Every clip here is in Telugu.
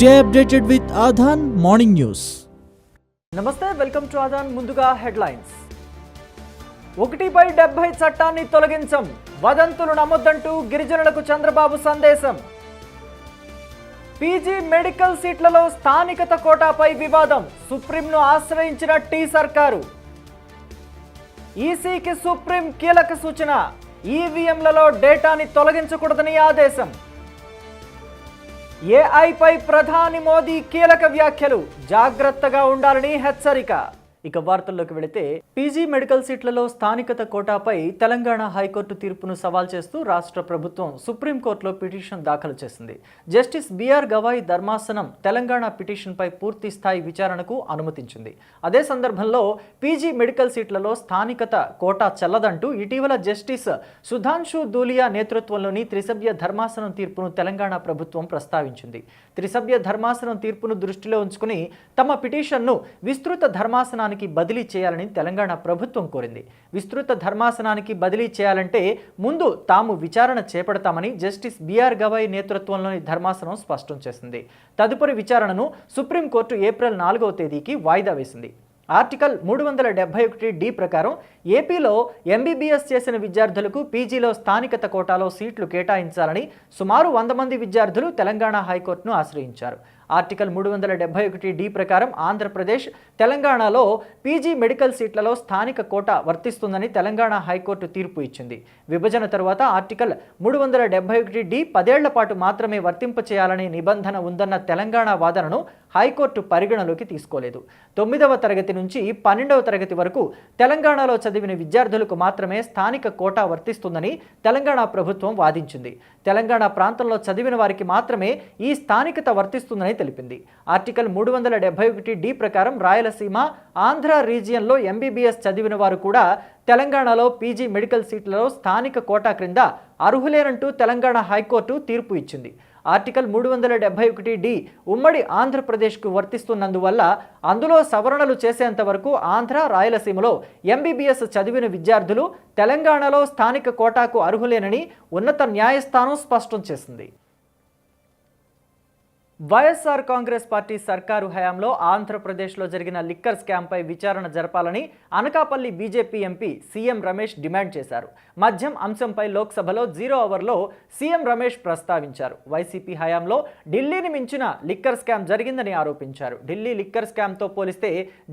Stay updated with Aadhan morning news నమస్తే వెల్కమ్ టు ఆధాన్ ముందుగా హెడ్లైన్స్. ఒకటి బై డెబ్బై చట్టాన్ని తొలగించం. వదంతులు నమ్మొద్దంటూ గిరిజనులకు చంద్రబాబు సందేశం. పీజీ మెడికల్ సీట్లలో స్థానికత కోటాపై వివాదం. సుప్రీంను ఆశ్రయించిన టీ సర్కారు. ఈసీకి సుప్రీం కీలక సూచన. ఈవీఎంలలో డేటాని తొలగించకూడదని ఆదేశం. ఏఐపై ప్రధాని మోదీ కీలక వ్యాఖ్యలు. జాగ్రత్తగా ఉండాలని హెచ్చరిక. ఇక వార్తల్లోకి వెళితే పీజీ మెడికల్ సీట్లలో స్థానికత కోటాపై తెలంగాణ హైకోర్టు తీర్పును సవాల్ చేస్తూ రాష్ట్ర ప్రభుత్వం సుప్రీంకోర్టులో పిటిషన్ దాఖలు చేసింది. జస్టిస్ బిఆర్ గవాయ్ ధర్మాసనం తెలంగాణ పిటిషన్పై పూర్తి స్థాయి విచారణకు అనుమతించింది. అదే సందర్భంలో పీజీ మెడికల్ సీట్లలో స్థానికత కోటా చెల్లదంటూ ఇటీవల జస్టిస్ సుధాంశు దూలియా నేతృత్వంలోని త్రిసభ్య ధర్మాసనం తీర్పును తెలంగాణ ప్రభుత్వం ప్రస్తావించింది. త్రిసభ్య ధర్మాసనం తీర్పును దృష్టిలో ఉంచుకుని తమ పిటిషన్ను విస్తృత ధర్మాసనానికి బదిలీ చేయాలని తెలంగాణ ప్రభుత్వం కోరింది. విస్తృత ధర్మాసనానికి బదిలీ చేయాలంటే ముందు తాము విచారణ చేపడతామని జస్టిస్ బిఆర్ గవాయ్ నేతృత్వంలోని ధర్మాసనం స్పష్టం చేసింది. తదుపరి విచారణను సుప్రీంకోర్టు ఏప్రిల్ నాలుగవ తేదీకి వాయిదా వేసింది. ఆర్టికల్ మూడు వందల డెబ్బై ఒకటి డి ప్రకారం ఏపీలో ఎంబీబీఎస్ చేసిన విద్యార్థులకు పీజీలో స్థానికత కోటాలో సీట్లు కేటాయించాలని సుమారు వంద మంది విద్యార్థులు తెలంగాణ హైకోర్టును ఆశ్రయించారు. ఆర్టికల్ మూడు వందల డెబ్బై ఒకటి డి ప్రకారం ఆంధ్రప్రదేశ్ తెలంగాణలో పీజీ మెడికల్ సీట్లలో స్థానిక కోట వర్తిస్తుందని తెలంగాణ హైకోర్టు తీర్పు ఇచ్చింది. విభజన తర్వాత ఆర్టికల్ మూడు వందల డెబ్బై ఒకటి డి పదేళ్ళ పాటు మాత్రమే వర్తింపచేయాలనే నిబంధన ఉందన్న తెలంగాణ వాదనను హైకోర్టు పరిగణలోకి తీసుకోలేదు. తొమ్మిదవ తరగతి నుంచి పన్నెండవ తరగతి వరకు తెలంగాణలో చదివిన విద్యార్థులకు మాత్రమే స్థానిక కోటా వర్తిస్తుందని తెలంగాణ ప్రభుత్వం వాదించింది. తెలంగాణ ప్రాంతంలో చదివిన వారికి మాత్రమే ఈ స్థానికత వర్తిస్తుందని తెలిపింది. ఆర్టికల్ మూడు వందల డెబ్బై ఒకటి డి ప్రకారం రాయలసీమ ఆంధ్ర రీజియన్లో ఎంబీబీఎస్ చదివిన వారు కూడా తెలంగాణలో పీజీ మెడికల్ సీట్లలో స్థానిక కోటా క్రింద అర్హులేనంటూ తెలంగాణ హైకోర్టు తీర్పు ఇచ్చింది. ఆర్టికల్ మూడు వందల డెబ్బై ఒకటి డి ఉమ్మడి ఆంధ్రప్రదేశ్కు వర్తిస్తున్నందువల్ల అందులో సవరణలు చేసేంత వరకు ఆంధ్ర రాయలసీమలో ఎంబీబీఎస్ చదివిన విద్యార్థులు తెలంగాణలో స్థానిక కోటాకు అర్హులేనని ఉన్నత న్యాయస్థానం స్పష్టం చేసింది. వైఎస్ఆర్ కాంగ్రెస్ పార్టీ సర్కారు హయాంలో ఆంధ్రప్రదేశ్లో జరిగిన లిక్కర్ స్కామ్పై విచారణ జరపాలని Anakapalli BJP MP CM Ramesh demand చేశారు. మద్యం అంశంపై లోక్సభలో జీరో అవర్లో సీఎం రమేష్ ప్రస్తావించారు. వైసీపీ హయాంలో ఢిల్లీని మించిన లిక్కర్ స్కామ్ జరిగిందని ఆరోపించారు. ఢిల్లీ లిక్కర్ స్కామ్తో పోలిస్తే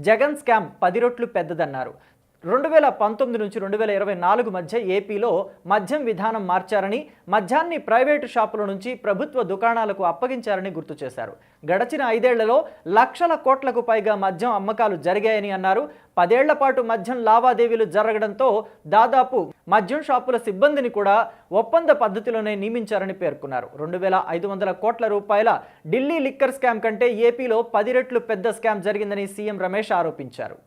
జగన్ స్కామ్ పది రెట్లు పెద్దదన్నారు. రెండు వేల పంతొమ్మిది నుంచి రెండు వేల ఇరవై నాలుగు మధ్య ఏపీలో మద్యం విధానం మార్చారని మద్యాన్ని ప్రైవేటు షాపుల నుంచి ప్రభుత్వ దుకాణాలకు అప్పగించారని గుర్తు చేశారు. గడచిన ఐదేళ్ళలో లక్షల కోట్లకు పైగా మద్యం అమ్మకాలు జరిగాయని అన్నారు. పదేళ్ళ పాటు మద్యం లావాదేవీలు జరగడంతో దాదాపు మద్యం షాపుల సిబ్బందిని కూడా ఒప్పంద పద్ధతిలోనే నియమించారని పేర్కొన్నారు. రెండు వేల ఐదు వందల కోట్ల రూపాయల ఢిల్లీ లిక్కర్ స్కామ్ కంటే ఏపీలో పది రెట్లు పెద్ద స్కామ్ జరిగిందని సీఎం రమేష్ ఆరోపించారు.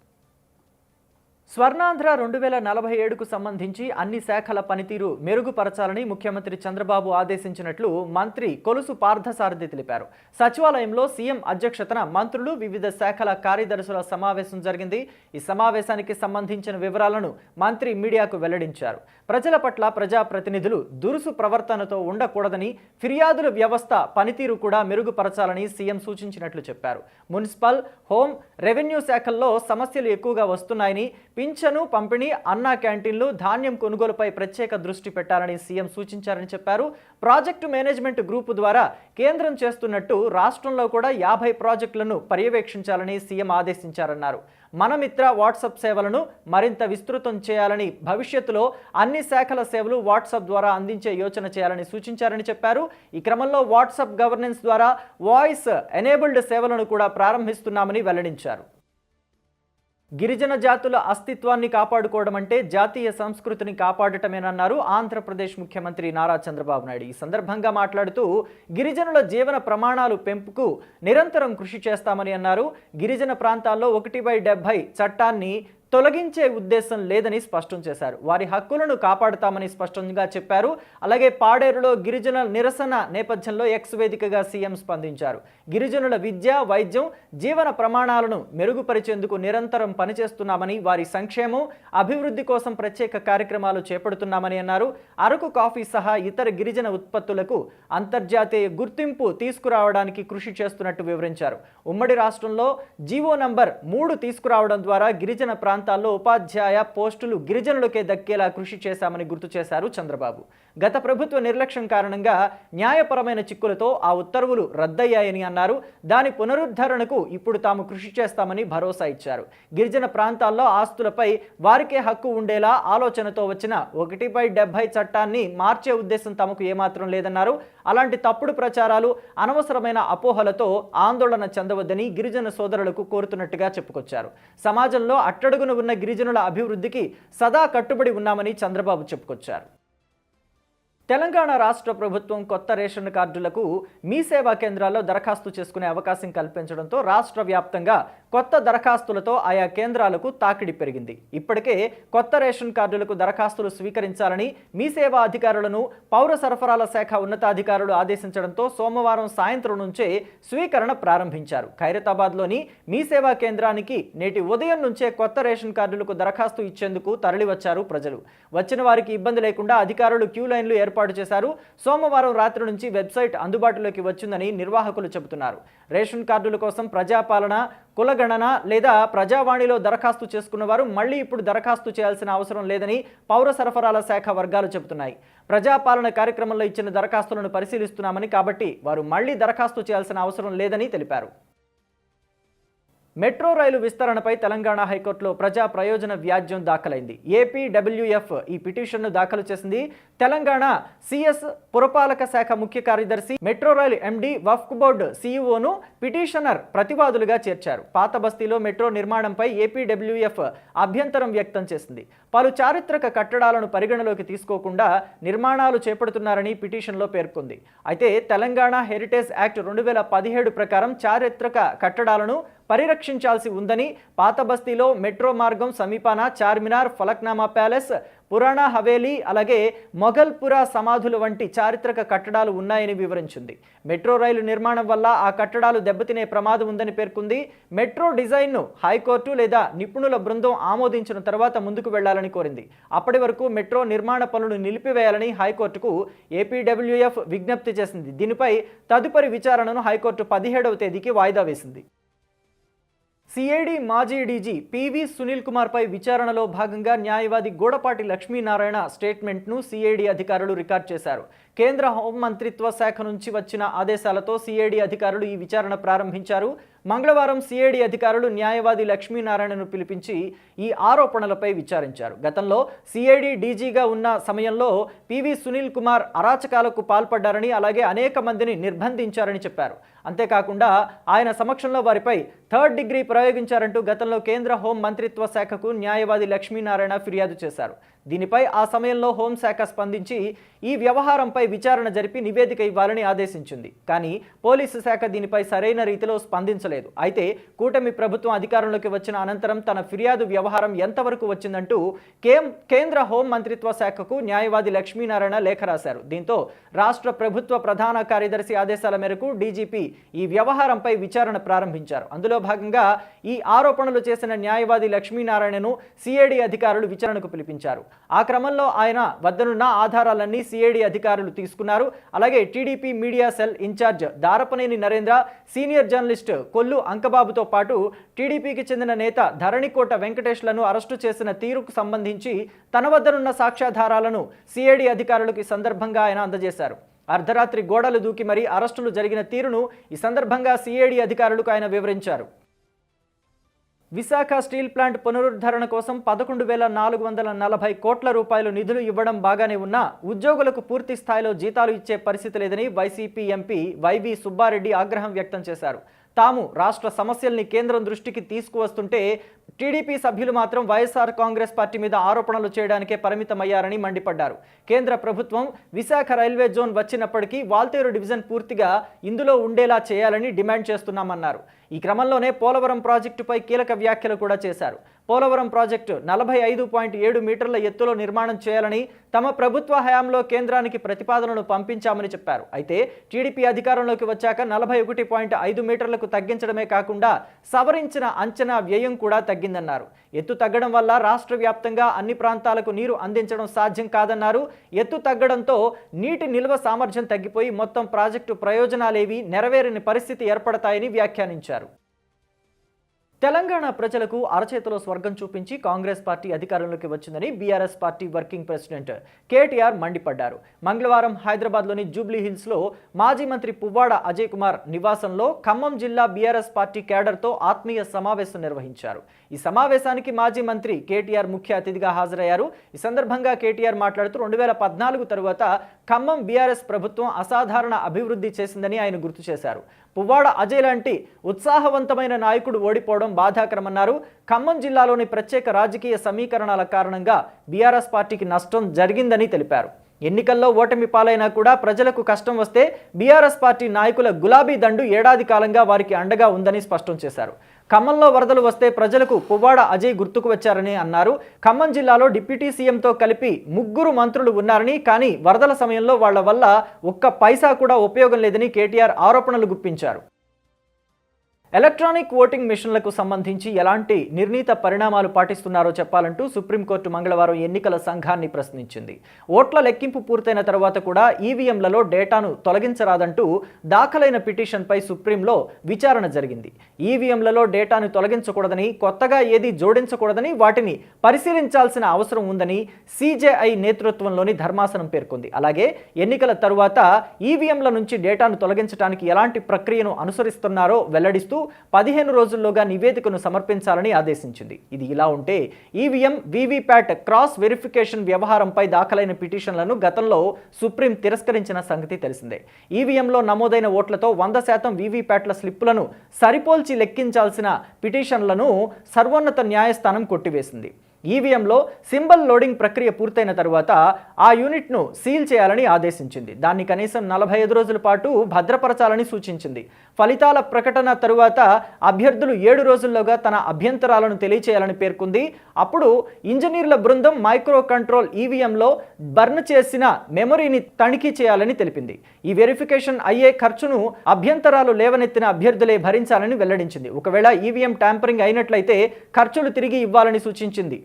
స్వర్ణాంధ్ర రెండు వేల నలభై ఏడుకు సంబంధించి అన్ని శాఖల పనితీరు మెరుగుపరచాలని ముఖ్యమంత్రి చంద్రబాబు ఆదేశించినట్లు మంత్రి కొలుసు పార్థసారథి తెలిపారు. సచివాలయంలో సీఎం అధ్యక్షతన మంత్రులు వివిధ శాఖల కార్యదర్శుల సమావేశం జరిగింది. ఈ సమావేశానికి సంబంధించిన వివరాలను మంత్రి మీడియాకు వెల్లడించారు. ప్రజల పట్ల ప్రజాప్రతినిధులు దురుసు ప్రవర్తనతో ఉండకూడదని ఫిర్యాదుల వ్యవస్థ పనితీరు కూడా మెరుగుపరచాలని సీఎం సూచించినట్లు చెప్పారు. మున్సిపల్ హోం రెవెన్యూ శాఖల్లో సమస్యలు ఎక్కువగా వస్తున్నాయని పింఛను పంపిణీ అన్నా క్యాంటీన్లు ధాన్యం కొనుగోలుపై ప్రత్యేక దృష్టి పెట్టాలని సీఎం సూచించారని చెప్పారు. ప్రాజెక్టు మేనేజ్మెంట్ గ్రూపు ద్వారా కేంద్రం చేస్తున్నట్టు రాష్ట్రంలో కూడా యాభై ప్రాజెక్టులను పర్యవేక్షించాలని సీఎం ఆదేశించారన్నారు. మనమిత్ర వాట్సాప్ సేవలను మరింత విస్తృతం చేయాలని భవిష్యత్తులో అన్ని శాఖల సేవలు వాట్సాప్ ద్వారా అందించే యోచన చేయాలని సూచించారని చెప్పారు. ఈ క్రమంలో వాట్సాప్ గవర్నెన్స్ ద్వారా వాయిస్ ఎనేబుల్డ్ సేవలను కూడా ప్రారంభిస్తున్నామని వెల్లడించారు. గిరిజన జాతుల అస్తిత్వాన్ని కాపాడుకోవడం అంటే జాతీయ సంస్కృతిని కాపాడటమేనన్నారు ఆంధ్రప్రదేశ్ ముఖ్యమంత్రి నారా చంద్రబాబు నాయుడు. ఈ సందర్భంగా మాట్లాడుతూ గిరిజనుల జీవన ప్రమాణాలు పెంపుకు నిరంతరం కృషి చేస్తామని అన్నారు. గిరిజన ప్రాంతాల్లో ఒకటి బై డెబ్బై చట్టాన్ని తొలగించే ఉద్దేశం లేదని స్పష్టం చేశారు. వారి హక్కులను కాపాడుతామని స్పష్టంగా చెప్పారు. అలాగే పాడేరులో గిరిజనుల నిరసన నేపథ్యంలో ఎక్స్ వేదికగా సీఎం స్పందించారు. గిరిజనుల విద్య వైద్యం జీవన ప్రమాణాలను మెరుగుపరిచేందుకు నిరంతరం పనిచేస్తున్నామని వారి సంక్షేమం అభివృద్ధి కోసం ప్రత్యేక కార్యక్రమాలు చేపడుతున్నామని అన్నారు. అరకు కాఫీ సహా ఇతర గిరిజన ఉత్పత్తులకు అంతర్జాతీయ గుర్తింపు తీసుకురావడానికి కృషి చేస్తున్నట్టు వివరించారు. ఉమ్మడి రాష్ట్రంలో జీవో నంబర్ మూడు తీసుకురావడం ద్వారా గిరిజన ప్రాంతాల్లో ఉపాధ్యాయ పోస్టులు గిరిజనులకే దక్కేలా కృషి చేశామని గుర్తు చేశారు చంద్రబాబు. గత ప్రభుత్వ నిర్లక్ష్యం కారణంగా న్యాయపరమైన చిక్కులతో ఆ ఉత్తర్వులు రద్దయ్యాయని అన్నారు. దాని పునరుద్ధరణకు ఇప్పుడు తాము కృషి చేస్తామని భరోసా ఇచ్చారు. గిరిజన ప్రాంతాల్లో ఆస్తులపై వారికే హక్కు ఉండేలా ఆలోచనతో వచ్చిన ఒకటి బై డెబ్బై చట్టాన్ని మార్చే ఉద్దేశం తమకు ఏమాత్రం లేదన్నారు. అలాంటి తప్పుడు ప్రచారాలు అనవసరమైన అపోహలతో ఆందోళన చెందవద్దని గిరిజన సోదరులకు కోరుతున్నట్టుగా చెప్పుకొచ్చారు. సమాజంలో అట్టడుగున ఉన్న గిరిజనుల అభివృద్ధికి సదా కట్టుబడి ఉన్నామని చంద్రబాబు చెప్పుకొచ్చారు. తెలంగాణ రాష్ట్ర ప్రభుత్వం కొత్త రేషన్ కార్డులకు మీ సేవా కేంద్రాల్లో దరఖాస్తు చేసుకునే అవకాశం కల్పించడంతో రాష్ట్ర వ్యాప్తంగా కొత్త దరఖాస్తులతో ఆయా కేంద్రాలకు తాకిడి పెరిగింది. ఇప్పటికే కొత్త రేషన్ కార్డులకు దరఖాస్తులు స్వీకరించాలని మీ సేవా అధికారులను పౌర సరఫరాల శాఖ ఉన్నతాధికారులు ఆదేశించడంతో సోమవారం సాయంత్రం నుంచే స్వీకరణ ప్రారంభించారు. ఖైరతాబాద్లోని మీ సేవా కేంద్రానికి నేటి ఉదయం నుంచే కొత్త రేషన్ కార్డులకు దరఖాస్తు ఇచ్చేందుకు తరలివచ్చారు ప్రజలు. వచ్చిన వారికి ఇబ్బంది లేకుండా అధికారులు క్యూ లైన్లు ఏర్పాటు చేశారు. సోమవారం రాత్రి నుంచి వెబ్సైట్ అందుబాటులోకి వచ్చిందని నిర్వాహకులు చెబుతున్నారు. రేషన్ కార్డుల కోసం ప్రజాపాలన కులగణన లేదా ప్రజావాణిలో దరఖాస్తు చేసుకున్న వారు మళ్ళీ ఇప్పుడు దరఖాస్తు చేయాల్సిన అవసరం లేదని పౌర సరఫరాల శాఖ వర్గాలు చెబుతున్నాయి. ప్రజాపాలన కార్యక్రమంలో ఇచ్చిన దరఖాస్తులను పరిశీలిస్తున్నామని కాబట్టి వారు మళ్ళీ దరఖాస్తు చేయాల్సిన అవసరం లేదని తెలిపారు. మెట్రో రైలు విస్తరణపై తెలంగాణ హైకోర్టులో ప్రజా ప్రయోజన వ్యాజ్యం దాఖలైంది. ఏపీడబ్ల్యూఎఫ్ ఈ పిటిషన్ను దాఖలు చేసింది తెలంగాణ సిఎస్ పురపాలక శాఖ ముఖ్య కార్యదర్శి మెట్రో రైలు ఎండి వఫ్క్ బోర్డు సీఈఓను పిటిషనర్ ప్రతివాదులుగా చేర్చారు. పాత బస్తీలో మెట్రో నిర్మాణంపై ఏపీడబ్ల్యూఎఫ్ అభ్యంతరం వ్యక్తం చేసింది. పలు చారిత్రక కట్టడాలను పరిగణలోకి తీసుకోకుండా నిర్మాణాలు చేపడుతున్నారని పిటిషన్లో పేర్కొంది. అయితే తెలంగాణ హెరిటేజ్ యాక్ట్ రెండు వేల పదిహేడు ప్రకారం చారిత్రక కట్టడాలను పరిరక్షించాల్సి ఉందని పాత బస్తీలో మెట్రో మార్గం సమీపాన చార్మినార్ ఫలక్నామా ప్యాలెస్ పురాణా హవేలీ అలాగే మొఘల్పురా సమాధులు వంటి చారిత్రక కట్టడాలు ఉన్నాయని వివరించింది. మెట్రో రైలు నిర్మాణం వల్ల ఆ కట్టడాలు దెబ్బతినే ప్రమాదం ఉందని పేర్కొంది. మెట్రో డిజైన్ను హైకోర్టు లేదా నిపుణుల బృందం ఆమోదించిన తర్వాత ముందుకు వెళ్ళాలని కోరింది. అప్పటి వరకు మెట్రో నిర్మాణ పనులు నిలిపివేయాలని హైకోర్టుకు ఏపీడబ్ల్యూఎఫ్ విజ్ఞప్తి చేసింది. దీనిపై తదుపరి విచారణను హైకోర్టు పదిహేడవ తేదీకి వాయిదా వేసింది. సిఐడి మాజీ డీజీ పివి సునీల్ కుమార్పై విచారణలో భాగంగా న్యాయవాది గోడపాటి లక్ష్మీనారాయణ స్టేట్మెంట్ను సిఐడి అధికారులు రికార్డ్ చేశారు. కేంద్ర హోంమంత్రిత్వ శాఖ నుంచి వచ్చిన ఆదేశాలతో సిఐడి అధికారులు ఈ విచారణ ప్రారంభించారు. మంగళవారం సిఐడి అధికారులు న్యాయవాది లక్ష్మీనారాయణను పిలిపించి ఈ ఆరోపణలపై విచారించారు. గతంలో సిఐడి డీజీగా ఉన్న సమయంలో పివి సునీల్ కుమార్ అరాచకాలకు పాల్పడ్డారని అలాగే అనేక మందిని నిర్బంధించారని చెప్పారు. అంతేకాకుండా ఆయన సమక్షంలో వారిపై థర్డ్ డిగ్రీ ప్రయోగించారంటూ గతంలో కేంద్ర హోం మంత్రిత్వ శాఖకు న్యాయవాది లక్ష్మీనారాయణ ఫిర్యాదు చేశారు. దీనిపై ఆ సమయంలో హోంశాఖ స్పందించి ఈ వ్యవహారంపై విచారణ జరిపి నివేదిక ఇవ్వాలని ఆదేశించింది. కానీ పోలీసు శాఖ దీనిపై సరైన రీతిలో స్పందించలేదు. అయితే కూటమి ప్రభుత్వం అధికారంలోకి వచ్చిన అనంతరం తన ఫిర్యాదు వ్యవహారం ఎంతవరకు వచ్చిందంటూ కేం కేంద్ర హోం మంత్రిత్వ శాఖకు న్యాయవాది లక్ష్మీనారాయణ లేఖ రాశారు. దీంతో రాష్ట్ర ప్రభుత్వ ప్రధాన కార్యదర్శి ఆదేశాల మేరకు డీజీపీ ఈ వ్యవహారంపై విచారణ ప్రారంభించారు. అందులో భాగంగా ఈ ఆరోపణలు చేసిన న్యాయవాది లక్ష్మీనారాయణను సిఐడి అధికారులు విచారణకు పిలిపించారు. ఆ క్రమంలో ఆయన వద్దనున్న ఆధారాలన్నీ సిఐడి అధికారులు తీసుకున్నారు. అలాగే TDP media cell incharge Darapaneni Narendra senior journalist Kollu అంకబాబుతో పాటు టీడీపీకి చెందిన నేత ధరణికోట వెంకటేష్లను అరెస్టు చేసిన తీరుకు సంబంధించి తన వద్దనున్న సాక్ష్యాధారాలను సిఐడి అధికారులకు సందర్భంగా ఆయన అందజేశారు. అర్ధరాత్రి గోడలు దూకి మరీ అరెస్టులు జరిగిన తీరును ఈ సందర్భంగా సిఐడి అధికారులకు ఆయన వివరించారు. విశాఖ స్టీల్ ప్లాంట్ పునరుద్ధరణ కోసం పదకొండు వేల నాలుగు వందల నలభై కోట్ల రూపాయలు నిధులు ఇవ్వడం బాగానే ఉన్నా ఉద్యోగులకు పూర్తి స్థాయిలో జీతాలు ఇచ్చే పరిస్థితి లేదని వైసీపీ ఎంపీ వైవి సుబ్బారెడ్డి ఆగ్రహం వ్యక్తం చేశారు. తాము రాష్ట్ర సమస్యల్ని కేంద్రం దృష్టికి తీసుకువస్తుంటే టీడీపీ సభ్యులు మాత్రం వైఎస్ఆర్ కాంగ్రెస్ పార్టీ మీద ఆరోపణలు చేయడానికే పరిమితమయ్యారని మండిపడ్డారు. కేంద్ర ప్రభుత్వం విశాఖ రైల్వే జోన్ వచ్చినప్పటికీ వాల్తేరు డివిజన్ పూర్తిగా ఇందులో ఉండేలా చేయాలని డిమాండ్ చేస్తున్నామన్నారు. ఈ క్రమంలోనే పోలవరం ప్రాజెక్టుపై కీలక వ్యాఖ్యలు కూడా చేశారు. పోలవరం ప్రాజెక్టు నలభై ఐదు పాయింట్ ఏడు మీటర్ల ఎత్తులో నిర్మాణం చేయాలని తమ ప్రభుత్వ హయాంలో కేంద్రానికి ప్రతిపాదనను పంపించామని చెప్పారు. అయితే టీడీపీ అధికారంలోకి వచ్చాక నలభై ఒకటి పాయింట్ ఐదు మీటర్లకు తగ్గించడమే కాకుండా సవరించిన అంచనా వ్యయం కూడా తగ్గిందన్నారు. ఎత్తు తగ్గడం వల్ల రాష్ట్ర వ్యాప్తంగా అన్ని ప్రాంతాలకు నీరు అందించడం సాధ్యం కాదన్నారు. ఎత్తు తగ్గడంతో నీటి నిల్వ సామర్థ్యం తగ్గిపోయి మొత్తం ప్రాజెక్టు ప్రయోజనాలేవి నెరవేరని పరిస్థితి ఏర్పడతాయని వ్యాఖ్యానించారు. తెలంగాణ ప్రజలకు అరచేతిలో స్వర్గం చూపించి కాంగ్రెస్ పార్టీ అధికారంలోకి వచ్చిందని BRS party working president KTR మండిపడ్డారు. మంగళవారం హైదరాబాద్లోని జూబ్లీ హిల్స్లో మాజీ మంత్రి పువ్వాడ అజయ్ కుమార్ నివాసంలో ఖమ్మం జిల్లా బీఆర్ఎస్ పార్టీ కేడర్తో ఆత్మీయ సమావేశం నిర్వహించారు. ఈ సమావేశానికి మాజీ మంత్రి కేటీఆర్ ముఖ్య అతిథిగా హాజరయ్యారు. ఈ సందర్భంగా కేటీఆర్ మాట్లాడుతూ రెండు వేల పద్నాలుగు తరువాత ఖమ్మం బీఆర్ఎస్ ప్రభుత్వం అసాధారణ అభివృద్ధి చేసిందని ఆయన గుర్తు చేశారు. పువ్వాడ అజయ్ లాంటి ఉత్సాహవంతమైన నాయకుడు ఓడిపోవడం బాధాకరమన్నారు. ఖమ్మం జిల్లాలోని ప్రత్యేక రాజకీయ సమీకరణాల కారణంగా బీఆర్ఎస్ పార్టీకి నష్టం జరిగిందని తెలిపారు. ఎన్నికల్లో ఓటమి పాలైనా కూడా ప్రజలకు కష్టం వస్తే బీఆర్ఎస్ పార్టీ నాయకుల గులాబీ దండు ఏడాది కాలంగా వారికి అండగా ఉందని స్పష్టం చేశారు. ఖమ్మంలో వరదలు వస్తే ప్రజలకు పువ్వాడ అజయ్ గుర్తుకు వచ్చారని అన్నారు. ఖమ్మం జిల్లాలో డిప్యూటీ సీఎంతో కలిపి ముగ్గురు మంత్రులు ఉన్నారని కానీ వరదల సమయంలో వాళ్ళ వల్ల ఒక్క పైసా కూడా ఉపయోగం లేదని కేటీఆర్ ఆరోపణలు గుప్పించారు. ఎలక్ట్రానిక్ ఓటింగ్ మిషన్లకు సంబంధించి ఎలాంటి నిర్ణీత పరిణామాలు పాటిస్తున్నారో చెప్పాలంటూ సుప్రీంకోర్టు మంగళవారం ఎన్నికల సంఘాన్ని ప్రశ్నించింది. ఓట్ల లెక్కింపు పూర్తయిన తర్వాత కూడా ఈవీఎంలలో డేటాను తొలగించరాదంటూ దాఖలైన పిటిషన్పై సుప్రీంలో విచారణ జరిగింది. ఈవీఎంలలో డేటాను తొలగించకూడదని కొత్తగా ఏది జోడించకూడదని వాటిని పరిశీలించాల్సిన అవసరం ఉందని సీజేఐ నేతృత్వంలోని ధర్మాసనం పేర్కొంది. అలాగే ఎన్నికల తరువాత ఈవీఎంల నుంచి డేటాను తొలగించడానికి ఎలాంటి ప్రక్రియను అనుసరిస్తున్నారో వెల్లడిస్తూ పదిహేను రోజుల్లోగా నివేదికను సమర్పించాలని ఆదేశించింది. ఇది ఇలా ఉంటే ఈవీఎం వీవీప్యాట్ క్రాస్ వెరిఫికేషన్ వ్యవహారంపై దాఖలైన పిటిషన్లను గతంలో సుప్రీం తిరస్కరించిన సంగతి తెలిసిందే. ఈవీఎంలో నమోదైన ఓట్లతో వంద శాతం వీవీప్యాట్ల స్లిప్పులను సరిపోల్చి లెక్కించాల్సిన పిటిషన్లను సర్వోన్నత న్యాయస్థానం కొట్టివేసింది. ఈవీఎంలో సింబల్ లోడింగ్ ప్రక్రియ పూర్తయిన తరువాత ఆ యూనిట్ను సీల్ చేయాలని ఆదేశించింది. దాన్ని కనీసం నలభై ఐదు రోజుల పాటు భద్రపరచాలని సూచించింది. ఫలితాల ప్రకటన తరువాత అభ్యర్థులు ఏడు రోజుల్లోగా తన అభ్యంతరాలను తెలియచేయాలని పేర్కొంది. అప్పుడు ఇంజనీర్ల బృందం మైక్రో కంట్రోల్ ఈవీఎంలో బర్న్ చేసిన మెమరీని తనిఖీ చేయాలని తెలిపింది. ఈ వెరిఫికేషన్ అయ్యే ఖర్చును అభ్యంతరాలు లేవనెత్తిన అభ్యర్థులే భరించాలని వెల్లడించింది. ఒకవేళ ఈవీఎం ట్యాంపరింగ్ అయినట్లయితే ఖర్చులు తిరిగి ఇవ్వాలని సూచించింది.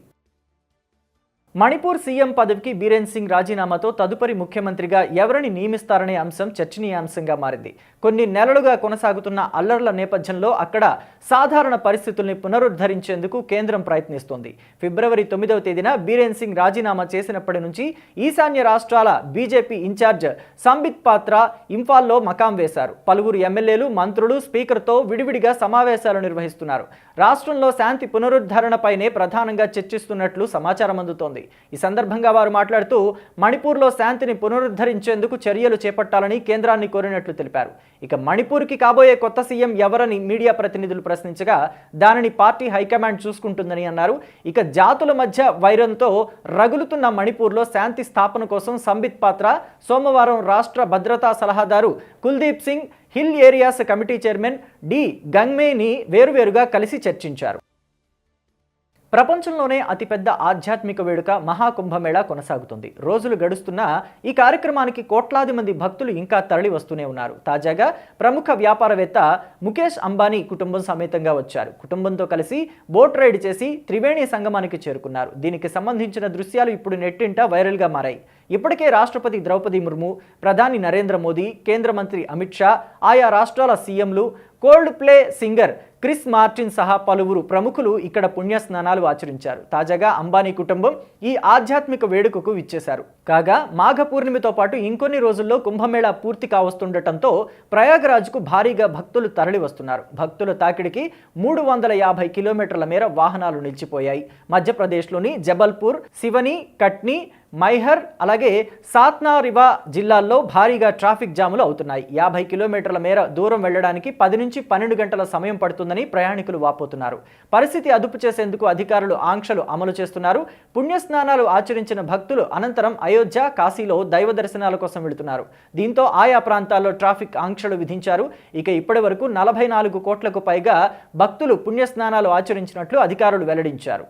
మణిపూర్ సీఎం పదవికి బీరేన్ సింగ్ రాజీనామాతో తదుపరి ముఖ్యమంత్రిగా ఎవరిని నియమిస్తారనే అంశం చర్చనీయాంశంగా మారింది. కొన్ని నెలలుగా కొనసాగుతున్న అల్లర్ల నేపథ్యంలో అక్కడ సాధారణ పరిస్థితుల్ని పునరుద్ధరించేందుకు కేంద్రం ప్రయత్నిస్తోంది. ఫిబ్రవరి తొమ్మిదవ తేదీన బీరేన్ సింగ్ రాజీనామా చేసినప్పటి నుంచి ఈశాన్య రాష్ట్రాల బీజేపీ ఇన్ఛార్జ్ సంబిత్ పాత్ర ఇంఫాల్లో మకాం వేశారు. పలువురు ఎమ్మెల్యేలు మంత్రులు స్పీకర్తో విడివిడిగా సమావేశాలు నిర్వహిస్తున్నారు. రాష్ట్రంలో శాంతి పునరుద్ధరణపైనే ప్రధానంగా చర్చిస్తున్నట్లు సమాచారం అందుతోంది ఈ సందర్భంగా వారు మాట్లాడుతూ మణిపూర్లో శాంతిని పునరుద్ధరించేందుకు చర్యలు చేపట్టాలని కేంద్రాన్ని కోరినట్లు తెలిపారు. ఇక మణిపూర్కి కాబోయే కొత్త సీఎం ఎవరని మీడియా ప్రతినిధులు ప్రశ్నించగా దానిని పార్టీ హైకమాండ్ చూసుకుంటుందని అన్నారు. ఇక జాతుల మధ్య వైరంతో రగులుతున్న మణిపూర్లో శాంతి స్థాపన కోసం సంబిత్ పాత్ర సోమవారం రాష్ట్ర భద్రతా సలహాదారు Kuldeep Singh hill areas committee chairman D Gangmei వేరువేరుగా కలిసి చర్చించారు. ప్రపంచంలోనే అతిపెద్ద ఆధ్యాత్మిక వేడుక మహాకుంభమేళ కొనసాగుతుంది. రోజులు గడుస్తున్నా ఈ కార్యక్రమానికి కోట్లాది మంది భక్తులు ఇంకా తరలి వస్తూనే ఉన్నారు. తాజాగా ప్రముఖ వ్యాపారవేత్త ముఖేష్ అంబానీ కుటుంబం సమేతంగా వచ్చారు. కుటుంబంతో కలిసి బోట్ రైడ్ చేసి త్రివేణి సంగమానికి చేరుకున్నారు. దీనికి సంబంధించిన దృశ్యాలు ఇప్పుడు నెట్టింట వైరల్గా మారాయి. ఇప్పటికే రాష్ట్రపతి ద్రౌపది ముర్ము ప్రధాని నరేంద్ర మోదీ కేంద్ర మంత్రి అమిత్ షా ఆయా రాష్ట్రాల సీఎంలు Coldplay singer Chris Martin సహా పలువురు ప్రముఖులు ఇక్కడ పుణ్య స్నానాలు ఆచరించారు. తాజాగా అంబానీ కుటుంబం ఈ ఆధ్యాత్మిక వేడుకకు విచ్చేశారు. కాగా మాఘ పూర్ణిమతో పాటు ఇంకొన్ని రోజుల్లో కుంభమేళా పూర్తి కావస్తుండటంతో ప్రయాగరాజ్కు భారీగా భక్తులు తరలి వస్తున్నారు భక్తుల తాకిడికి మూడు వందల యాభై కిలోమీటర్ల మేర వాహనాలు నిలిచిపోయాయి. మధ్యప్రదేశ్లోని జబల్పూర్ శివని కట్నీ మైహర్ అలాగే సాత్నారివా జిల్లాల్లో భారీగా ట్రాఫిక్ జాములు అవుతున్నాయి. యాభై కిలోమీటర్ల మేర దూరం వెళ్ళడానికి పది నుంచి పన్నెండు గంటల సమయం పడుతుందని ప్రయాణికులు వాపోతున్నారు. పరిస్థితి అదుపు చేసేందుకు అధికారులు ఆంక్షలు అమలు చేస్తున్నారు. పుణ్యస్నానాలు ఆచరించిన భక్తులు అనంతరం అయోధ్య కాశీలో దైవ దర్శనాల కోసం వెళుతున్నారు. దీంతో ఆయా ప్రాంతాల్లో ట్రాఫిక్ ఆంక్షలు విధించారు. ఇక ఇప్పటి వరకు నలభై నాలుగు కోట్లకు పైగా భక్తులు పుణ్యస్నానాలు ఆచరించినట్లు అధికారులు వెల్లడించారు.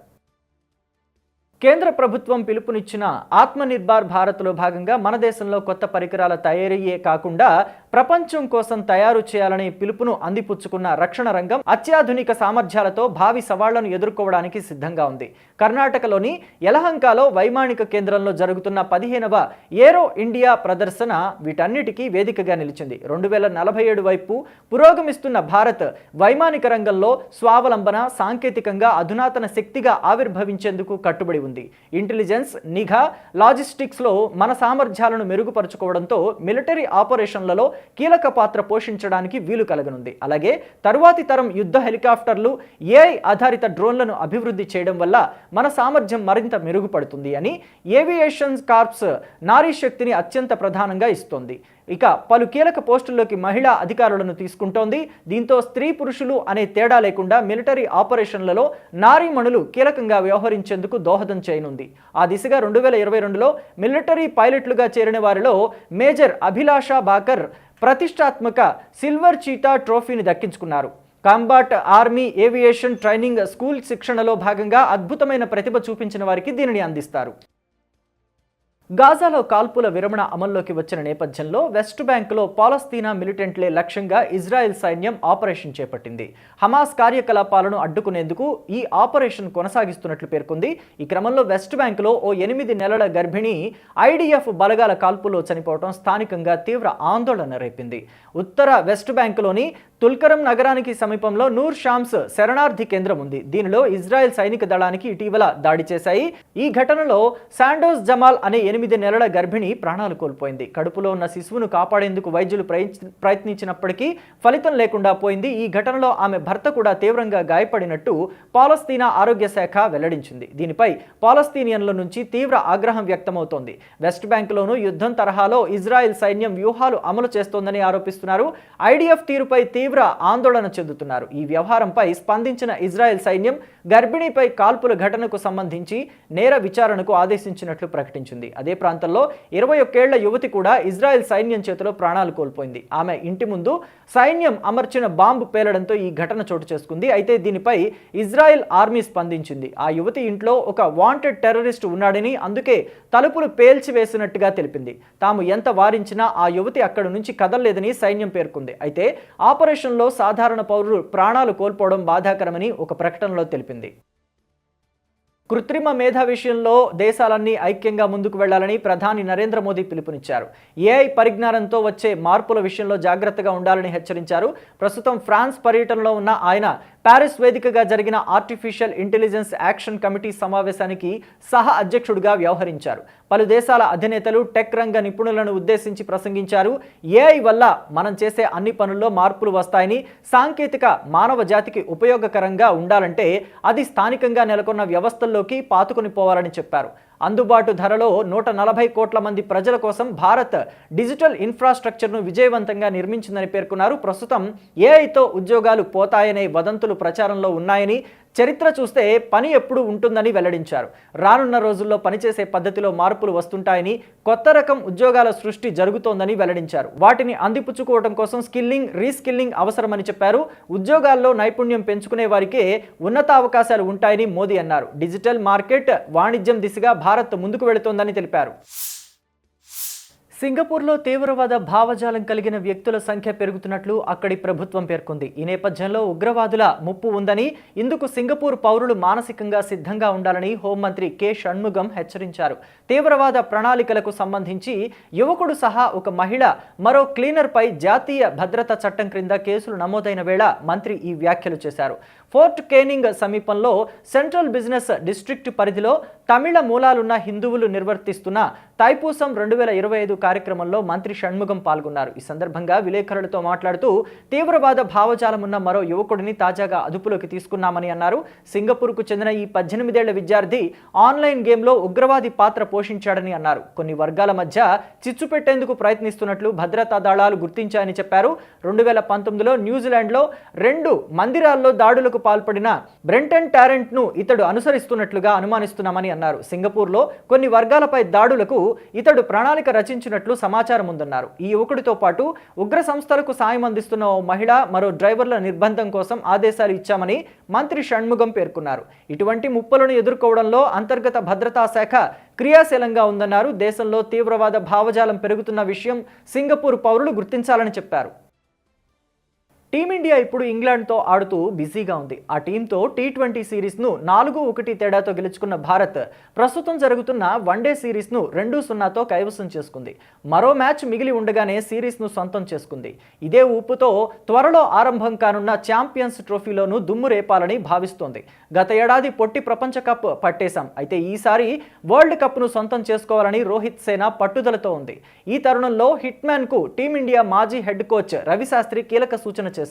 కేంద్ర ప్రభుత్వం పిలుపునిచ్చిన ఆత్మనిర్భర్ భారత్లో భాగంగా మన దేశంలో కొత్త పరికరాల తయారీయే కాకుండా ప్రపంచం కోసం తయారు చేయాలనే పిలుపును అందిపుచ్చుకున్న రక్షణ రంగం అత్యాధునిక సామర్థ్యాలతో భావి సవాళ్ళను ఎదుర్కోవడానికి సిద్ధంగా ఉంది. కర్ణాటకలోని యలహంకలో వైమానిక కేంద్రంలో జరుగుతున్న పదిహేనవ ఏరో ఇండియా ప్రదర్శన వీటన్నిటికీ వేదికగా నిలిచింది. రెండు వేల నలభై ఏడు వైపు పురోగమిస్తున్న భారత్ వైమానిక రంగంలో స్వావలంబన సాంకేతికంగా అధునాతన శక్తిగా ఆవిర్భవించేందుకు కట్టుబడి ఉంది. ఇంటెలిజెన్స్ నిఘా లాజిస్టిక్స్లో మన సామర్థ్యాలను మెరుగుపరుచుకోవడంతో మిలిటరీ ఆపరేషన్లలో కీలక పాత్ర పోషించడానికి వీలు కలగనుంది. అలాగే తరువాతి తరం యుద్ధ హెలికాప్టర్లు ఏఐ ఆధారిత డ్రోన్లను అభివృద్ధి చేయడం వల్ల మన సామర్థ్యం మరింత మెరుగుపడుతుంది అని ఏవియేషన్ కార్ప్స్ నారీ శక్తిని అత్యంత ప్రధానంగా ఇస్తోంది. ఇక పలు కీలక పోస్టుల్లోకి మహిళా అధికారులను తీసుకుంటోంది. దీంతో స్త్రీ పురుషులు అనే తేడా లేకుండా మిలిటరీ ఆపరేషన్లలో నారీమణులు కీలకంగా వ్యవహరించేందుకు దోహదం చేయనుంది. ఆ దిశగా రెండు వేల ఇరవై రెండులో మిలిటరీ పైలట్లుగా చేరిన వారిలో మేజర్ అభిలాష బాకర్ ప్రతిష్టాత్మక సిల్వర్ చీతా ట్రోఫీని దక్కించుకున్నారు. Combat army aviation training school శిక్షణలో భాగంగా అద్భుతమైన ప్రతిభ చూపించిన వారికి దీనిని అందిస్తారు. గాజాలో కాల్పుల విరమణ అమల్లోకి వచ్చిన నేపథ్యంలో వెస్ట్ బ్యాంకులో పాలస్తీనా మిలిటెంట్లే లక్ష్యంగా ఇజ్రాయెల్ సైన్యం ఆపరేషన్ చేపట్టింది. హమాస్ కార్యకలాపాలను అడ్డుకునేందుకు ఈ ఆపరేషన్ కొనసాగిస్తున్నట్లు పేర్కొంది. ఈ క్రమంలో వెస్ట్ బ్యాంకులో ఓ ఎనిమిది నెలల గర్భిణి ఐడిఎఫ్ బలగాల కాల్పులో చనిపోవడం స్థానికంగా తీవ్ర ఆందోళన రేపింది. ఉత్తర వెస్ట్ బ్యాంకులోని తుల్కరం నగరానికి సమీపంలో నూర్ షామ్స్ శరణార్థి కేంద్రం ఉంది. దీనిలో ఇజ్రాయెల్ సైనిక దళానికి ఇటీవల దాడి చేశాయి. ఈ ఘటనలో శాండోస్ జమాల్ అనే ఎనిమిది నెలల గర్భిణి ప్రాణాలు కోల్పోయింది. కడుపులో ఉన్న శిశువును కాపాడేందుకు వైద్యులు ప్రయత్నించినప్పటికీ ఫలితం లేకుండా పోయింది. ఈ ఘటనలో ఆమె భర్త కూడా తీవ్రంగా గాయపడినట్టు పాలస్తీనా ఆరోగ్య శాఖ వెల్లడించింది. దీనిపై పాలస్తీనియన్ల నుంచి తీవ్ర ఆగ్రహం వ్యక్తమవుతోంది. వెస్ట్ బ్యాంక్లోనూ యుద్ధం తరహాలో ఇజ్రాయెల్ సైన్యం వ్యూహాలు అమలు చేస్తోందని ఆరోపిస్తున్నారు. ఐడిఎఫ్ తీరుపై తీవ్ర ఆందోళన చెందుతున్నారు. ఈ వ్యవహారంపై స్పందించిన ఇజ్రాయెల్ సైన్యం గర్భిణీపై కాల్పుల ఘటనకు సంబంధించి నేర విచారణకు ఆదేశించినట్లు ప్రకటించింది. అదే ప్రాంతంలో ఇరవై ఒక్కేళ్ళ యువతి కూడా ఇజ్రాయెల్ సైన్యం చేతిలో ప్రాణాలు కోల్పోయింది. ఆమె ఇంటి ముందు సైన్యం అమర్చిన బాంబు పేలడంతో ఈ ఘటన చోటు చేసుకుంది. అయితే దీనిపై ఇజ్రాయెల్ ఆర్మీ స్పందించింది. ఆ యువతి ఇంట్లో ఒక వాంటెడ్ టెర్రరిస్ట్ ఉన్నాడని అందుకే తలుపులు పేల్చివేసినట్టుగా తెలిపింది. తాము ఎంత వారించినా ఆ యువతి అక్కడి నుంచి కదలలేదని సైన్యం పేర్కొంది. అయితే ఆపరేషన్లో సాధారణ పౌరులు ప్రాణాలు కోల్పోవడం బాధాకరమని ఒక ప్రకటనలో తెలిపింది. కృత్రిమ మేధ విషయంలో దేశాలన్నీ ఐక్యంగా ముందుకు వెళ్ళాలని ప్రధాని నరేంద్ర మోదీ పిలుపునిచ్చారు. ఏఐ పరిజ్ఞానంతో వచ్చే మార్పుల విషయంలో జాగ్రత్తగా ఉండాలని హెచ్చరించారు. ప్రస్తుతం ఫ్రాన్స్ పర్యటనలో ఉన్న ఆయన ప్యారిస్ వేదికగా జరిగిన ఆర్టిఫిషియల్ ఇంటెలిజెన్స్ యాక్షన్ కమిటీ సమావేశానికి సహ అధ్యక్షుడిగా వ్యవహరించారు. పలు దేశాల అధినేతలు టెక్ రంగ నిపుణులను ఉద్దేశించి ప్రసంగించారు. ఏఐ వల్ల మనం చేసే అన్ని పనుల్లో మార్పులు వస్తాయని సాంకేతిక మానవ జాతికి ఉపయోగకరంగా ఉండాలంటే అది స్థానికంగా నెలకొన్న వ్యవస్థల్లోకి పాతుకొని పోవాలని చెప్పారు. అందుబాటు ధరలో నూట నలభై కోట్ల మంది ప్రజల కోసం భారత్ డిజిటల్ ఇన్ఫ్రాస్ట్రక్చర్ను విజయవంతంగా నిర్మించిందని పేర్కొన్నారు. ప్రస్తుతం ఏఐతో ఉద్యోగాలు పోతాయనే వదంతులు ప్రచారంలో ఉన్నాయని చరిత్ర చూస్తే పని ఎప్పుడు ఉంటుందని వెల్లడించారు. రానున్న రోజుల్లో పనిచేసే పద్ధతిలో మార్పులు వస్తుంటాయని కొత్త రకం ఉద్యోగాల సృష్టి జరుగుతోందని వెల్లడించారు. వాటిని అందిపుచ్చుకోవడం కోసం స్కిల్లింగ్ రీస్కిల్లింగ్ అవసరమని చెప్పారు. ఉద్యోగాల్లో నైపుణ్యం పెంచుకునే వారికే ఉన్నత అవకాశాలు ఉంటాయని మోదీ అన్నారు. డిజిటల్ మార్కెట్ వాణిజ్యం దిశగా భారత్ ముందుకు వెళుతోందని తెలిపారు. సింగపూర్లో తీవ్రవాద భావజాలం కలిగిన వ్యక్తుల సంఖ్య పెరుగుతున్నట్లు అక్కడి ప్రభుత్వం పేర్కొంది. ఈ నేపథ్యంలో ఉగ్రవాదుల ముప్పు ఉందని ఇందుకు సింగపూర్ పౌరులు మానసికంగా సిద్ధంగా ఉండాలని హోంమంత్రి కె. షణ్ముగం హెచ్చరించారు. తీవ్రవాద ప్రణాళికలకు సంబంధించి యువకుడు సహా ఒక మహిళ మరో క్లీనర్పై జాతీయ భద్రతా చట్టం క్రింద కేసులు నమోదైన వేళ మంత్రి ఈ వ్యాఖ్యలు చేశారు. ఫోర్ట్ కేనింగ్ సమీపంలో సెంట్రల్ బిజినెస్ డిస్ట్రిక్ట్ పరిధిలో తమిళ మూలాలున్న హిందువులు నిర్వర్తిస్తున్న తైపూసం రెండు వేల ఇరవై ఐదు కార్యక్రమంలో మంత్రి షణ్ముఖం పాల్గొన్నారు. ఈ సందర్భంగా విలేకరులతో మాట్లాడుతూ తీవ్రవాద భావజాలం ఉన్న మరో యువకుడిని తాజాగా అదుపులోకి తీసుకున్నామని అన్నారు. సింగపూర్కు చెందిన ఈ పద్దెనిమిదేళ్ళ విద్యార్థి ఆన్లైన్ గేమ్లో ఉగ్రవాది పాత్ర పోషించాడని అన్నారు. కొన్ని వర్గాల మధ్య చిచ్చు పెట్టేందుకు ప్రయత్నిస్తున్నట్లు భద్రతా దళాలు గుర్తించాయని చెప్పారు. రెండు వేల పంతొమ్మిదిలో న్యూజిలాండ్లో రెండు మందిరాల్లో దాడులకు పాల్పడిన బ్రెంటన్ టారెంట్ను ఇతడు అనుసరిస్తున్నట్లుగా అనుమానిస్తున్నామని అన్నారు. సింగపూర్లో కొన్ని వర్గాలపై దాడులకు ఇతడు ప్రణాళిక రచించినట్లు సమాచారం ఉందన్నారు ఈ యువకుడితో పాటు ఉగ్ర సంస్థలకు సాయం అందిస్తున్న ఓ మహిళ మరో డ్రైవర్ల నిర్బంధం కోసం ఆదేశాలు ఇచ్చామని మంత్రి షణ్ముగం పేర్కొన్నారు. ఇటువంటి ముప్పులను ఎదుర్కోవడంలో అంతర్గత భద్రతా శాఖ క్రియాశీలంగా ఉందన్నారు. దేశంలో తీవ్రవాద భావజాలం పెరుగుతున్న విషయం సింగపూర్ పౌరులు గుర్తించాలని చెప్పారు. టీమిండియా ఇప్పుడు ఇంగ్లాండ్తో ఆడుతూ బిజీగా ఉంది. ఆ టీంతో టీ ట్వంటీ సిరీస్ను నాలుగు ఒకటి తేడాతో గెలుచుకున్న భారత్ ప్రస్తుతం జరుగుతున్న వన్డే సిరీస్ను రెండు సున్నాతో కైవసం చేసుకుంది. మరో మ్యాచ్ మిగిలి ఉండగానే సిరీస్ను సొంతం చేసుకుంది. ఇదే ఊపుతో త్వరలో ఆరంభం కానున్న ఛాంపియన్స్ ట్రోఫీలోనూ దుమ్ము రేపాలని భావిస్తోంది. గత ఏడాది పొట్టి ప్రపంచ కప్ పట్టేశాం. అయితే ఈసారి వరల్డ్ కప్ను సొంతం చేసుకోవాలని రోహిత్ సేన పట్టుదలతో ఉంది. ఈ తరుణంలో హిట్మ్యాన్కు టీమిండియా మాజీ హెడ్ కోచ్ రవిశాస్త్రి కీలక సూచన చేశారు.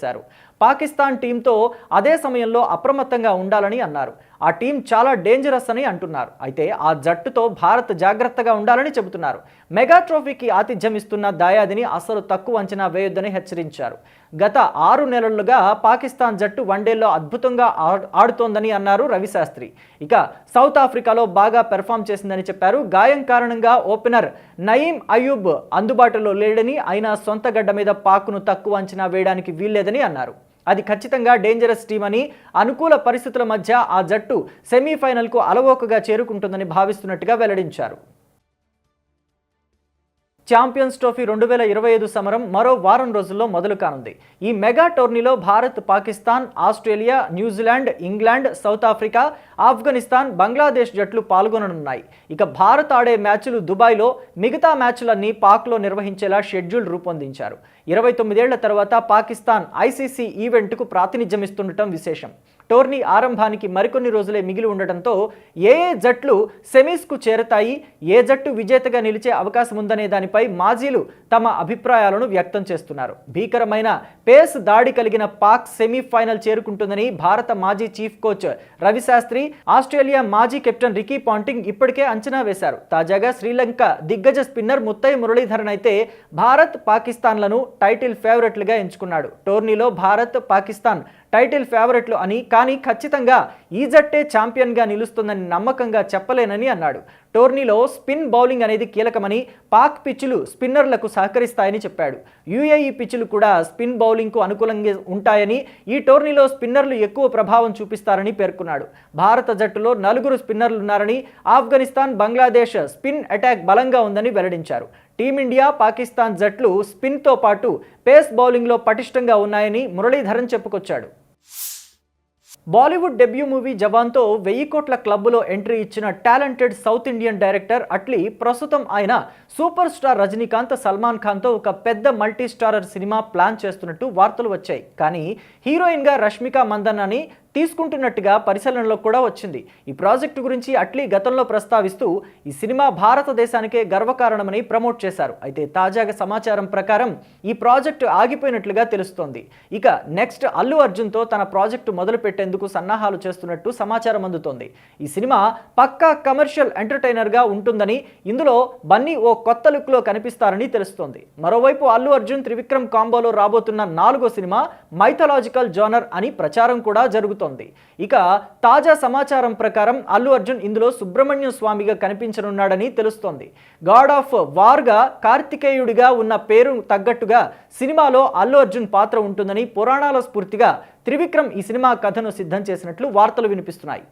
పాకిస్తాన్ టీంతో అదే సమయంలో అప్రమత్తంగా ఉండాలని అన్నారు. ఆ టీం చాలా డేంజరస్ అని అంటున్నారు. అయితే ఆ జట్టుతో భారత్ జాగ్రత్తగా ఉండాలని చెబుతున్నారు. మెగా ట్రోఫీకి ఆతిథ్యం ఇస్తున్న దాయాదిని అసలు తక్కువ అంచనా వేయొద్దని హెచ్చరించారు. గత ఆరు నెలలుగా పాకిస్తాన్ జట్టు వన్డేలో అద్భుతంగా ఆడుతోందని అన్నారు రవిశాస్త్రి. ఇక సౌత్ ఆఫ్రికాలో బాగా పెర్ఫామ్ చేసిందని చెప్పారు. గాయం కారణంగా ఓపెనర్ నయీం అయూబ్ అందుబాటులో లేడని అయినా సొంత గడ్డ మీద పాకును తక్కువ అంచనా వేయడానికి వీల్లేదని అన్నారు. అది ఖచ్చితంగా డేంజరస్ టీం అని అనుకూల పరిస్థితుల మధ్య ఆ జట్టు సెమీఫైనల్కు అలవోకగా చేరుకుంటుందని భావిస్తున్నట్టుగా వెల్లడించారు. ఛాంపియన్స్ ట్రోఫీ రెండు వేల ఇరవై ఐదు సమరం మరో వారం రోజుల్లో మొదలు కానుంది. ఈ మెగా టోర్నీలో Bharat Pakistan Australia New Zealand England South Africa Afghanistan Bangladesh జట్లు పాల్గొననున్నాయి. ఇక భారత్ ఆడే మ్యాచ్లు దుబాయ్లో మిగతా మ్యాచ్లన్నీ పాక్లో నిర్వహించేలా షెడ్యూల్ రూపొందించారు. ఇరవై తొమ్మిదేళ్ళ తర్వాత పాకిస్తాన్ ఐసీసీ ఈవెంట్కు ప్రాతినిధ్యం ఇస్తుండటం విశేషం. టోర్నీ ఆరంభానికి మరికొన్ని రోజులే మిగిలి ఉండటంతో ఏ ఏ జట్లు సెమీస్కు చేరతాయి ఏ జట్టు విజేతగా నిలిచే అవకాశం ఉందనే దానిపై మాజీలు తమ అభిప్రాయాలను వ్యక్తం చేస్తున్నారు. భీకరమైన పేస్ దాడి కలిగిన పాక్ సెమీఫైనల్ చేరుకుంటుందని భారత మాజీ చీఫ్ కోచ్ రవిశాస్త్రి ఆస్ట్రేలియా మాజీ కెప్టెన్ రికీ పాంటింగ్ ఇప్పటికే అంచనా వేశారు. తాజాగా శ్రీలంక దిగ్గజ స్పిన్నర్ ముత్తయ్య మురళీధరన్ అయితే భారత్ పాకిస్తాన్లను టైటిల్ ఫేవరెట్లుగా ఎంచుకున్నాడు. టోర్నీలో భారత్ పాకిస్తాన్ టైటిల్ ఫేవరెట్లు అని కానీ ఖచ్చితంగా ఈ జట్టే ఛాంపియన్గా నిలుస్తుందని నమ్మకంగా చెప్పలేనని అన్నాడు. టోర్నీలో స్పిన్ బౌలింగ్ అనేది కీలకమని పాక్ పిచ్చులు స్పిన్నర్లకు సహకరిస్తాయని చెప్పాడు. యుఏఈ పిచ్చులు కూడా స్పిన్ బౌలింగ్కు అనుకూలంగా ఉంటాయని ఈ టోర్నీలో స్పిన్నర్లు ఎక్కువ ప్రభావం చూపిస్తారని పేర్కొన్నాడు. భారత జట్టులో నలుగురు స్పిన్నర్లు ఉన్నారని ఆఫ్ఘనిస్తాన్ బంగ్లాదేశ్ స్పిన్ అటాక్ బలంగా ఉందని వెల్లడించారు. టీమిండియా పాకిస్తాన్ జట్లు స్పిన్తో పాటు పేస్ బౌలింగ్లో పటిష్టంగా ఉన్నాయని మురళీధరన్ చెప్పుకొచ్చాడు. బాలీవుడ్ డెబ్యూ మూవీ జవాన్తో వెయ్యి కోట్ల క్లబ్లో ఎంట్రీ ఇచ్చిన talented south Indian director Atlee ప్రస్తుతం ఆయన సూపర్ స్టార్ రజనీకాంత్ సల్మాన్ ఖాన్తో ఒక పెద్ద మల్టీ స్టారర్ సినిమా ప్లాన్ చేస్తున్నట్టు వార్తలు వచ్చాయి. కానీ హీరోయిన్గా రష్మిక మందన్నని తీసుకుంటున్నట్టుగా పరిశీలనలో కూడా వచ్చింది. ఈ ప్రాజెక్టు గురించి అట్లీ గతంలో ప్రస్తావిస్తూ ఈ సినిమా భారతదేశానికే గర్వకారణమని ప్రమోట్ చేశారు. అయితే తాజాగా సమాచారం ప్రకారం ఈ ప్రాజెక్టు ఆగిపోయినట్లుగా తెలుస్తోంది. ఇక నెక్స్ట్ అల్లు అర్జున్తో తన ప్రాజెక్టు మొదలు పెట్టేందుకు సన్నాహాలు చేస్తున్నట్టు సమాచారం అందుతోంది. ఈ సినిమా పక్కా కమర్షియల్ ఎంటర్టైనర్గా ఉంటుందని ఇందులో బన్నీ ఓ కొత్త లుక్లో కనిపిస్తారని తెలుస్తోంది. మరోవైపు అల్లు అర్జున్ త్రివిక్రమ్ కాంబోలో రాబోతున్న నాలుగో సినిమా మైథలాజికల్ జోనర్ అని ప్రచారం కూడా జరుగుతోంది. ఇక తాజా సమాచారం ప్రకారం అల్లు అర్జున్ ఇందులో సుబ్రహ్మణ్యం స్వామిగా కనిపించనున్నాడని తెలుస్తోంది. గాడ్ ఆఫ్ వార్గా కార్తికేయుడిగా ఉన్న పేరు తగ్గట్టుగా సినిమాలో అల్లు అర్జున్ పాత్ర ఉంటుందని పురాణాల స్ఫూర్తిగా త్రివిక్రమ్ ఈ సినిమా కథను సిద్ధం చేసినట్లు వార్తలు వినిపిస్తున్నాయి.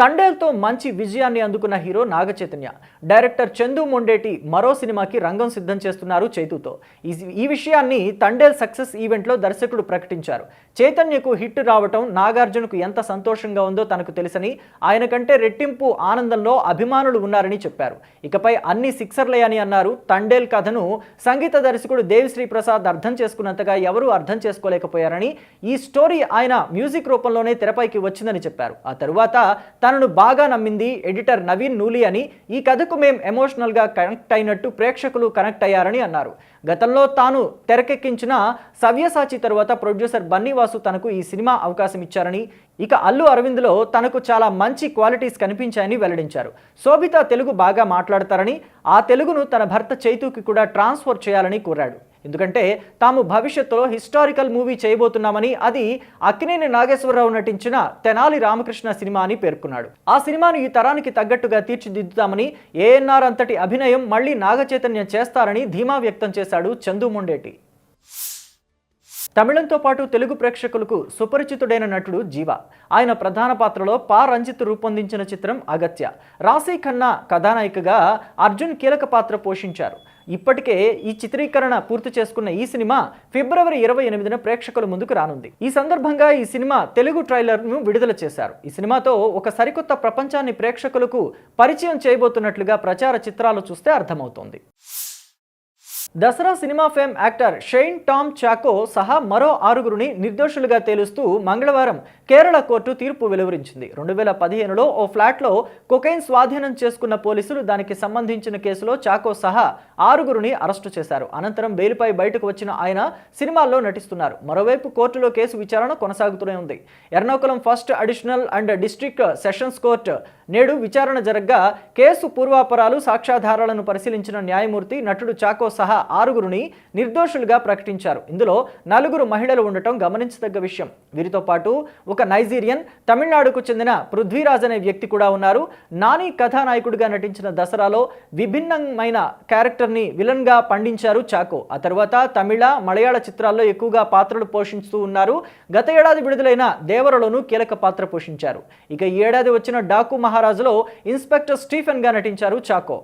తండేల్తో మంచి విజయాన్ని అందుకున్న హీరో నాగచైతన్య. డైరెక్టర్ చందు మొండేటి మరో సినిమాకి రంగం సిద్ధం చేస్తున్నారు చైతుతో. ఈ ఈ విషయాన్ని తండేల్ సక్సెస్ ఈవెంట్లో దర్శకుడు ప్రకటించారు. చైతన్యకు హిట్ రావటం నాగార్జునకు ఎంత సంతోషంగా ఉందో తనకు తెలుసని ఆయన కంటే రెట్టింపు ఆనందంలో అభిమానులు ఉన్నారని చెప్పారు. ఇకపై అన్ని సిక్సర్లే అని అన్నారు తండేల్ కథను సంగీత దర్శకుడు దేవిశ్రీ ప్రసాద్ అర్థం చేసుకున్నంతగా ఎవరూ అర్థం చేసుకోలేకపోయారని ఈ స్టోరీ ఆయన మ్యూజిక్ రూపంలోనే తెరపైకి వచ్చిందని చెప్పారు. ఆ తరువాత తనను బాగా నమ్మింది ఎడిటర్ నవీన్ నూలి అని. ఈ కథకు మేం ఎమోషనల్గా కనెక్ట్ అయినట్టు ప్రేక్షకులు కనెక్ట్ అయ్యారని అన్నారు. గతంలో తాను తెరకెక్కించిన సవ్యసాచి తరువాత ప్రొడ్యూసర్ బన్నీవాసు తనకు ఈ సినిమా అవకాశం ఇచ్చారని. ఇక అల్లు అరవింద్లో తనకు చాలా మంచి క్వాలిటీస్ కనిపించాయని వెల్లడించారు. శోభిత తెలుగు బాగా మాట్లాడతారని ఆ తెలుగును తన భర్త చైతుకి కూడా ట్రాన్స్ఫర్ చేయాలని కోరాడు. ఎందుకంటే తాము భవిష్యత్తులో హిస్టారికల్ మూవీ చేయబోతున్నామని అది అక్కినేని నాగేశ్వరరావు నటించిన తెనాలి రామకృష్ణ సినిమా అని పేర్కొన్నాడు. ఆ సినిమాను ఈ తరానికి తగ్గట్టుగా తీర్చిదిద్దుతామని ఏఎన్ఆర్ అంతటి అభినయం మళ్ళీ నాగచైతన్యం చేస్తారని ధీమా వ్యక్తం చేశాడు చందు మొండేటి. తమిళంతో పాటు తెలుగు ప్రేక్షకులకు సుపరిచితుడైన నటుడు జీవ. ఆయన ప్రధాన పాత్రలో పా. రంజిత్ రూపొందించిన చిత్రం అగత్య. రాశీ ఖన్నా కథానాయికగా అర్జున్ కీలక పాత్ర పోషించారు. ఇప్పటికే ఈ చిత్రీకరణ పూర్తి చేసుకున్న ఈ సినిమా ఫిబ్రవరి ఇరవై ఎనిమిదిన ప్రేక్షకుల ముందుకు రానుంది. ఈ సందర్భంగా ఈ సినిమా తెలుగు ట్రైలర్ను విడుదల చేశారు. ఈ సినిమాతో ఒక సరికొత్త ప్రపంచాన్ని ప్రేక్షకులకు పరిచయం చేయబోతున్నట్లుగా ప్రచార చిత్రాలు చూస్తే అర్థమవుతోంది. Dasara cinema fame actor Shine Tom Chacko సహా మరో ఆరుగురిని నిర్దోషులుగా తేలుస్తూ మంగళవారం కేరళ కోర్టు తీర్పు వెలువరించింది. రెండు వేల పదిహేనులో ఓ ఫ్లాట్లో కొకైన్ స్వాధీనం చేసుకున్న పోలీసులు దానికి సంబంధించిన కేసులో చాకో సహా ఆరుగురిని అరెస్టు చేశారు. అనంతరం బెయిల్పై బయటకు వచ్చిన ఆయన సినిమాల్లో నటిస్తున్నారు. మరోవైపు కోర్టులో కేసు విచారణ కొనసాగుతూనే ఉంది. Ernakulam first additional and district sessions court నేడు విచారణ జరగ్గా కేసు పూర్వాపరాలు సాక్ష్యాధారాలను పరిశీలించిన న్యాయమూర్తి నటుడు చాకో సహా ఆరుగురిని నిర్దోషులుగా ప్రకటించారు. ఇందులో నలుగురు మహిళలు ఉండటం గమనించదగ్గ విషయం. వీరితో పాటు ఒక నైజీరియన్ తమిళనాడుకు చెందిన పృథ్వీరాజ్ అనే వ్యక్తి కూడా ఉన్నారు. నాని కథానాయకుడిగా నటించిన దసరాలో విభిన్నమైన క్యారెక్టర్ని విలన్గా పండించారు చాకో. ఆ తర్వాత తమిళ మలయాళ చిత్రాల్లో ఎక్కువగా పాత్రలు పోషిస్తూ ఉన్నారు. గత ఏడాది విడుదలైన దేవరలోనూ కీలక పాత్ర పోషించారు. ఇక ఈ ఏడాది వచ్చిన డాకు మహారాజులో ఇన్స్పెక్టర్ స్టీఫెన్గా నటించారు చాకో.